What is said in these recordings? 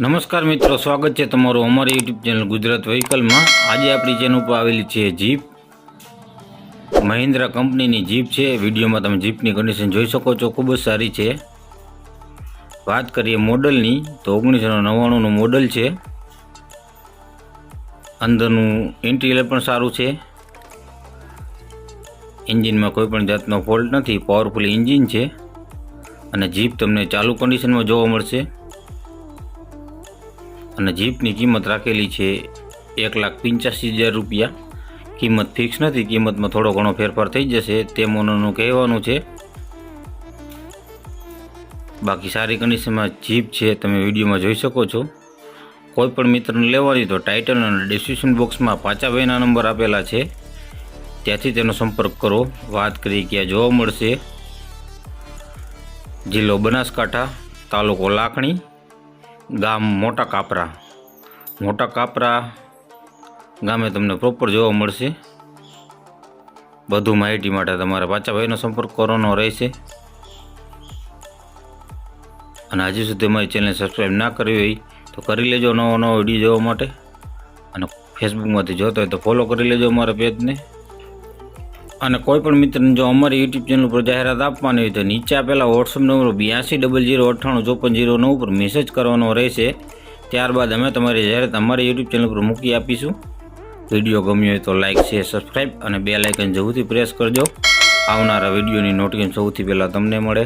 નમસ્કાર મિત્રો, સ્વાગત છે તમારું અમારી યુટ્યુબ ચેનલ ગુજરાત વ્હીકલમાં. આજે આપણી ચેનલ ઉપર આવેલી છે જીપ મહિન્દ્રા કંપનીની જીપ છે. વિડીયોમાં તમે જીપની કન્ડિશન જોઈ શકો છો, ખૂબ જ સારી છે. વાત કરીએ મોડલની, તો ઓગણીસો નવ્વાણુંનું મોડલ છે. અંદરનું ઇન્ટિરિયર પણ સારું છે. એન્જિનમાં કોઈ પણ જાતનો ફોલ્ટ નથી પાવરફુલ એન્જિન છે. અને જીપ તમને ચાલુ કન્ડિશનમાં જોવા મળશે. અને જીપની કિંમત રાખેલી છે એક લાખ પંચ્યાસી હજાર રૂપિયા. કિંમત ફિક્સ નથી, કિંમતમાં થોડો ઘણો ફેરફાર થઈ જશે તેમ ઓનરનું કહેવાનું છે. બાકી સારી કન્ડિશનમાં જીપ છે, તમે વિડીયોમાં જોઈ શકો છો. કોઈ પણ મિત્રને લેવાની તો ટાઇટલ અને ડિસ્ક્રિપ્શન બોક્સમાં પાછા ભાઈના નંબર આપેલા છે. ત્યાંથી તેનો સંપર્ક કરો. વાત કરી ક્યાં જોવા મળશે. જિલ્લો બનાસકાંઠા, તાલુકો લાખણી. ગામ મોટા કાપરા. મોટા કાપરા ગામે તમને પ્રોપર જોવા મળશે. બધું માહિતી માટે તમારે પાચાભાઈનો સંપર્ક કરવાનો રહેશે. અને હજી સુધી અમારી ચેનલ સબસ્ક્રાઈબ ના કરવી હોય તો કરી લેજો નવો નવો વીડિયો જોવા માટે. અને ફેસબુકમાંથી જોતો હોય તો ફોલો કરી લેજો અમારા પેજને અને કોઈ પણ મિત્રને જો અમારી યુટ્યુબ ચેનલ પર જાહેરાત આપવાની હોય તો નીચે આપેલા વોટ્સઅપ નંબર બ્યાસી ડબલ જીરો અઠ્ઠાણું ચોપન જીરો નવ પર મેસેજ કરવાનો રહેશે. ત્યારબાદ અમે તમારી જાહેરાત અમારી યુટ્યુબ ચેનલ પર મૂકી આપીશું. વીડિયો ગમ્યો હોય તો લાઇક શેર સબસ્ક્રાઈબ અને બે લાઇકન જરૂરથી પ્રેસ કરજો. આવનારા વિડીયોની નોટિફિકેશન સૌથી પહેલાં તમને મળે.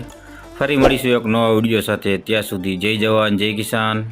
ફરી મળીશું એક નવા વીડિયો સાથે. ત્યાં સુધી જય જવાન, જય કિસાન.